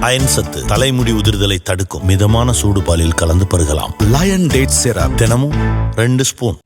Iron சத்து தலைமுடி உதிர்தலை தடுக்கும். மிதமான சூடு பாலில் கலந்து பருகலாம். லயன் டேட் சிரப் தினமும் ரெண்டு ஸ்பூன்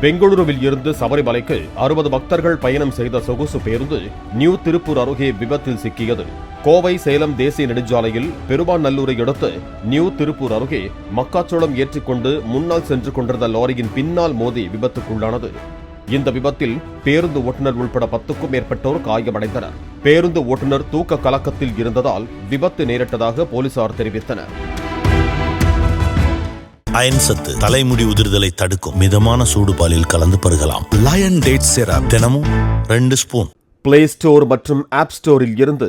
பெங்களூருவில் இருந்து சபரிமலைக்கு அறுபது பக்தர்கள் பயணம் செய்த சொகுசு பேருந்து நியூ திருப்பூர் அருகே விபத்தில் சிக்கியது. கோவை சேலம் தேசிய நெடுஞ்சாலையில் பெருமாநல்லூரை அடுத்து நியூ திருப்பூர் அருகே மக்காச்சோளம் ஏற்றிக்கொண்டு முன்னால் சென்று கொண்டிருந்த லாரியின் பின்னால் மோதி விபத்துக்குள்ளானது. இந்த விபத்தில் பேருந்து ஓட்டுநர் உள்பட பத்துக்கும் மேற்பட்டோர் காயமடைந்தனர். பேருந்து ஓட்டுநர் தூக்க கலக்கத்தில் இருந்ததால் விபத்து நேரிட்டதாக போலீசார் தெரிவித்தனர். அயன் சத்து தலைமுடி உதிர்தலை தடுக்கும் மிதமான சூடு பாலில் கலந்து பருகலாம். லயன் டேட் சிரப் தினமும் ரெண்டு ஸ்பூன். பிளே ஸ்டோர் மற்றும் ஆப் ஸ்டோரில் இருந்து